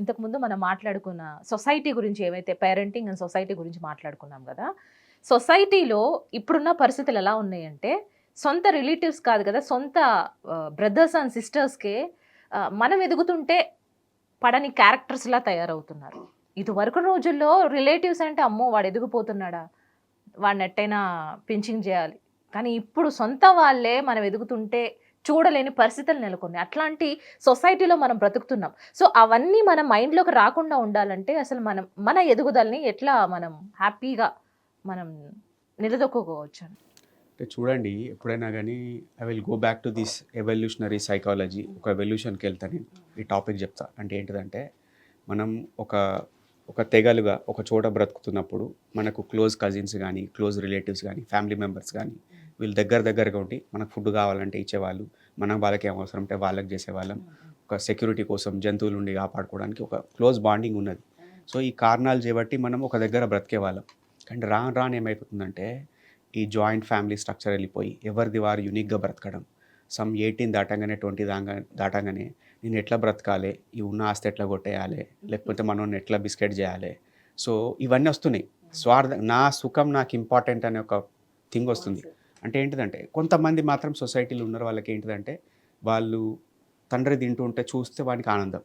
ఇంతకుముందు మనం మాట్లాడుకున్న సొసైటీ గురించి ఏవైతే పేరెంటింగ్ అండ్ సొసైటీ గురించి మాట్లాడుకున్నాం కదా సొసైటీలో ఇప్పుడున్న పరిస్థితులు ఎలా ఉన్నాయంటే సొంత రిలేటివ్స్ కాదు కదా సొంత బ్రదర్స్ అండ్ సిస్టర్స్కే మనం ఎదుగుతుంటే పడని క్యారెక్టర్స్లా తయారవుతున్నారు. ఇది వరకు రోజుల్లో రిలేటివ్స్ అంటే అమ్మో వాడు ఎదిగిపోతున్నాడా? వాడిని ఎట్టయినా పింఛింగ్ చేయాలి. కానీ ఇప్పుడు సొంత వాళ్ళే మనం ఎదుగుతుంటే చూడలేని పరిస్థితులు నెలకొన్నాయి. అట్లాంటి సొసైటీలో మనం బ్రతుకుతున్నాం. సో అవన్నీ మన మైండ్లోకి రాకుండా ఉండాలంటే అసలు మనం మన ఎదుగుదలని ఎట్లా మనం హ్యాపీగా మనం నిలదొక్కుకోవచ్చు అంటే చూడండి ఎప్పుడైనా కానీ I will go back to this evolutionary psychology ఒక ఎవల్యూషన్కి వెళ్తా నేను. ఈ టాపిక్ చెప్తా. అంటే ఏంటిదంటే మనం ఒక ఒక తెగలుగా ఒక చోట బ్రతుకుతున్నప్పుడు మనకు క్లోజ్ కజిన్స్ కానీ క్లోజ్ రిలేటివ్స్ కానీ ఫ్యామిలీ మెంబర్స్ కానీ వీళ్ళు దగ్గర దగ్గరగా ఉండి మనకు ఫుడ్ కావాలంటే ఇచ్చేవాళ్ళు మనం వాళ్ళకి ఏం అవసరం ఉంటే వాళ్ళకి చేసేవాళ్ళం. ఒక సెక్యూరిటీ కోసం జంతువుల నుండి కాపాడుకోవడానికి ఒక క్లోజ్ బాండింగ్ ఉన్నది. సో ఈ కారణాలు చేపట్టి మనం ఒక దగ్గర బ్రతికేవాళ్ళం. కానీ రాను రాను ఏమైపోతుందంటే ఈ జాయింట్ ఫ్యామిలీ స్ట్రక్చర్ వెళ్ళిపోయి ఎవరిది వారు యూనిక్గా బ్రతకడం. సమ్ ఎయిటీన్ దాటంగానే ట్వంటీ దాకా దాటంగానే నేను ఎట్లా బ్రతకాలి? ఈ ఉన్న ఆస్తి ఎట్లా కొట్టేయాలి? లేకపోతే మనం ఎట్లా బిస్కెట్ చేయాలి? సో ఇవన్నీ వస్తున్నాయి. స్వార్థ నా సుఖం నాకు ఇంపార్టెంట్ అనే ఒక థింగ్ వస్తుంది. అంటే ఏంటిదంటే కొంతమంది మాత్రం సొసైటీలో ఉన్న వాళ్ళకి ఏంటిదంటే వాళ్ళు తండ్రి తింటుంటే చూస్తే వానికి ఆనందం.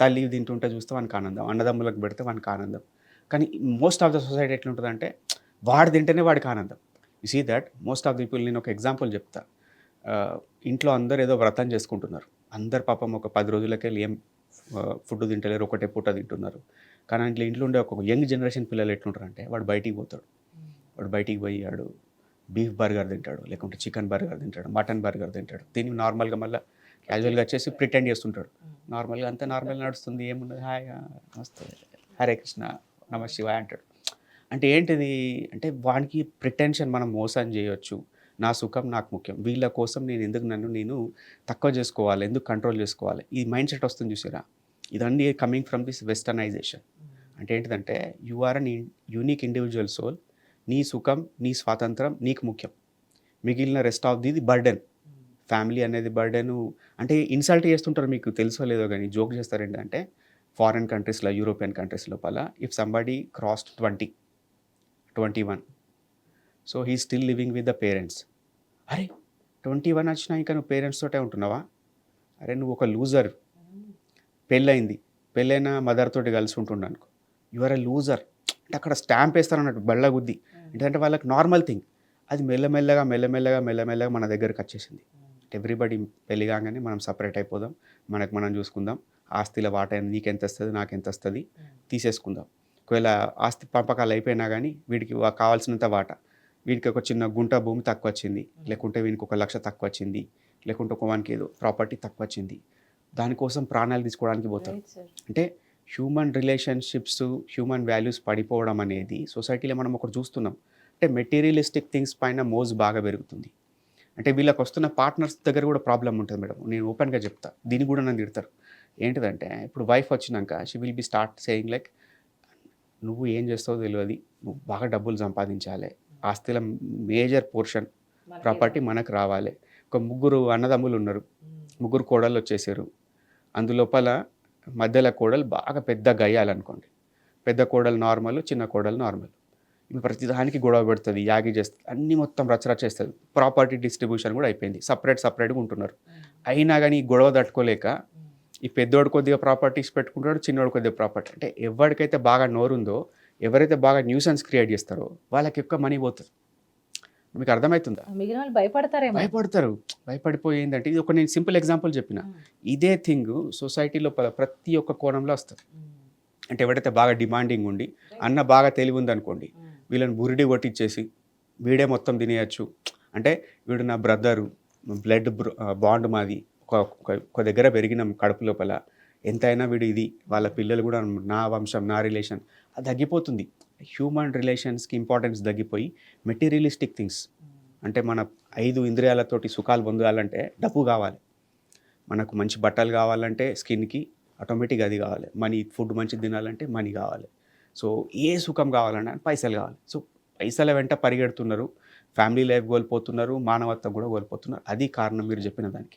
తల్లి తింటుంటే చూస్తే వానికి ఆనందం. అన్నదమ్ములకు పెడితే వానికి ఆనందం. కానీ మోస్ట్ ఆఫ్ ద సొసైటీ ఎట్లుంటుందంటే వాడు తింటేనే వాడికి ఆనందం. You see that most of the people నేను ఒక ఎగ్జాంపుల్ చెప్తా. ఇంట్లో అందరు ఏదో వ్రతం చేసుకుంటున్నారు. అందరు పాపం ఒక పది రోజులకే ఏం ఫుడ్ తింటలేరు ఒకటే పూట తింటున్నారు. కానీ ఇంట్లో ఇంట్లో ఉండే ఒక యంగ్ జనరేషన్ పిల్లలు ఎట్లుంటారంటే వాడు బయటికి పోతాడు. వాడు బయటికి పోయాడు బీఫ్ బర్గర్ తింటాడు లేకుంటే చికెన్ బర్గర్ తింటాడు మటన్ బర్గర్ తింటాడు. తిని నార్మల్గా మళ్ళీ క్యాజువల్గా వచ్చేసి ప్రిటెండ్ చేస్తుంటాడు. నార్మల్గా అంతా నార్మల్ నడుస్తుంది ఏమున్నది హాయ్ నమస్తే హరే కృష్ణ నమ శివాయ అంటాడు. అంటే ఏంటిది? అంటే వానికి ప్రిటెన్షన్ మనం మోసం చేయొచ్చు. నా సుఖం నాకు ముఖ్యం. వీళ్ళ కోసం నేను ఎందుకు నన్ను నేను తక్కువ చేసుకోవాలి ఎందుకు కంట్రోల్ చేసుకోవాలి? ఈ మైండ్ సెట్ వస్తుంది చూసారా? ఇదన్నీ కమింగ్ ఫ్రమ్ దిస్ వెస్టర్నైజేషన్ అంటే ఏంటిదంటే you are an unique individual soul నీ సుఖం నీ స్వాతంత్రం నీకు ముఖ్యం. మిగిలిన rest of the burden family అనేది బర్డెను అంటే ఇన్సల్ట్ చేస్తుంటారు మీకు తెలుసో లేదో కానీ జోక్ చేస్తారు ఏంటంటే ఫారిన్ కంట్రీస్లో యూరోపియన్ కంట్రీస్ లోపల if somebody crossed twenty twenty one so he still living with the parents అరే ట్వంటీ వన్ వచ్చినా ఇంకా నువ్వు పేరెంట్స్ తోటే ఉంటున్నావా? అరే నువ్వు ఒక లూజర్ పెళ్ళయింది. పెళ్ళైన మదర్ తోటి కలిసి ఉంటుండనుకో యు ఆర్ ఎ లూజర్ అంటే అక్కడ స్టాంప్ వేస్తారు అన్నట్టు బళ్ళ గుద్ది. ఎందుకంటే వాళ్ళకి నార్మల్ థింగ్ అది మెల్లమెల్లగా మెల్లమెల్లగా మెల్లమెల్లగా మన దగ్గరకు వచ్చేసింది. ఎవ్రీబడి పెళ్ళి కాగానే మనం సపరేట్ అయిపోదాం. మనకు మనం చూసుకుందాం. ఆస్తిల వాటా నీకెంత వస్తుంది నాకెంత వస్తుంది తీసేసుకుందాం. ఒకవేళ ఆస్తి పంపకాలు అయిపోయినా కానీ వీడికి కావాల్సినంత వాటా. వీడికి ఒక చిన్న గుంట భూమి తక్కువ వచ్చింది లేకుంటే వీనికి ఒక లక్ష తక్కువ వచ్చింది లేకుంటే ఒక వానికి ఏదో ప్రాపర్టీ తక్కువ వచ్చింది దానికోసం ప్రాణాలు తీసుకోవడానికి పోతారు. అంటే హ్యూమన్ రిలేషన్షిప్స్ హ్యూమన్ వాల్యూస్ పడిపోవడం అనేది సొసైటీలో మనం ఒకటి చూస్తున్నాం. అంటే మెటీరియలిస్టిక్ థింగ్స్ పైన మోజ్ బాగా పెరుగుతుంది. అంటే వీళ్ళకి వస్తున్న పార్ట్నర్స్ దగ్గర కూడా ప్రాబ్లం ఉంటుంది మేడం. నేను ఓపెన్గా చెప్తా. దీన్ని కూడా నన్ను తిడతారు. ఏంటిదంటే ఇప్పుడు వైఫ్ వచ్చినాక she will be start saying like నువ్వు ఏం చేస్తావో తెలియదు. నువ్వు బాగా డబ్బులు సంపాదించాలి. ఆస్తిల మేజర్ పోర్షన్ ప్రాపర్టీ మనకు రావాలి. ఒక ముగ్గురు అన్నదమ్ములు ఉన్నారు. ముగ్గురు కోడళ్ళు వచ్చేసారు. అందులోపల మధ్యలో కోడలు బాగా పెద్ద గయ్యాలనుకోండి. పెద్ద కోడలు నార్మల్ చిన్న కోడలు నార్మల్ ఇవి ప్రతిదానికి గొడవ పెడుతుంది యాగి చేస్తుంది అన్నీ మొత్తం రచరచ చేస్తుంది. ప్రాపర్టీ డిస్ట్రిబ్యూషన్ కూడా అయిపోయింది. సపరేట్ సపరేట్గా ఉంటున్నారు. అయినా కానీ గొడవ తట్టుకోలేక ఈ పెద్దోడు కొద్దిగా ప్రాపర్టీస్ పెట్టుకుంటాడు చిన్నోడు కొద్దిగా ప్రాపర్టీ అంటే ఎవరికైతే బాగా నోరుందో ఎవరైతే బాగా న్యూసెన్స్ క్రియేట్ చేస్తారో వాళ్ళకి ఎక్కువ మనీ పోతుంది. మీకు అర్థమవుతుందా మిగిలిన వాళ్ళు భయపడతారేమో. భయపడతారు. భయపడిపోయి ఏంటంటే ఇది ఒక నేను సింపుల్ ఎగ్జాంపుల్ చెప్పిన. ఇదే థింగ్ సొసైటీ లోపల ప్రతి ఒక్క కోణంలో వస్తుంది. అంటే ఎవడైతే బాగా డిమాండింగ్ ఉండి అన్న బాగా తెలివి ఉంది అనుకోండి వీళ్ళని బురిడి కొట్టించేసి వీడే మొత్తం తినేయచ్చు. అంటే వీడు నా బ్రదరు బ్లడ్ బాండ్ మాది ఒక దగ్గర పెరిగిన కడుపు లోపల. ఎంతైనా వీడు ఇది వాళ్ళ పిల్లలు కూడా నా వంశం నా రిలేషన్ అది తగ్గిపోతుంది. హ్యూమన్ రిలేషన్స్కి ఇంపార్టెన్స్ తగ్గిపోయి మెటీరియలిస్టిక్ థింగ్స్. అంటే మన ఐదు ఇంద్రియాలతోటి సుఖాలు పొందాలంటే డబ్బు కావాలి. మనకు మంచి బట్టలు కావాలంటే స్కిన్కి ఆటోమేటిక్ అది కావాలి. మనీ ఫుడ్ మంచిది తినాలంటే మనీ కావాలి. సో ఏ సుఖం కావాలంటే పైసలు కావాలి. సో పైసల వెంట పరిగెడుతున్నారు. ఫ్యామిలీ లైఫ్ కోల్పోతున్నారు. మానవత్వం కూడా కోల్పోతున్నారు. అది కారణం మీరు చెప్పిన దానికి.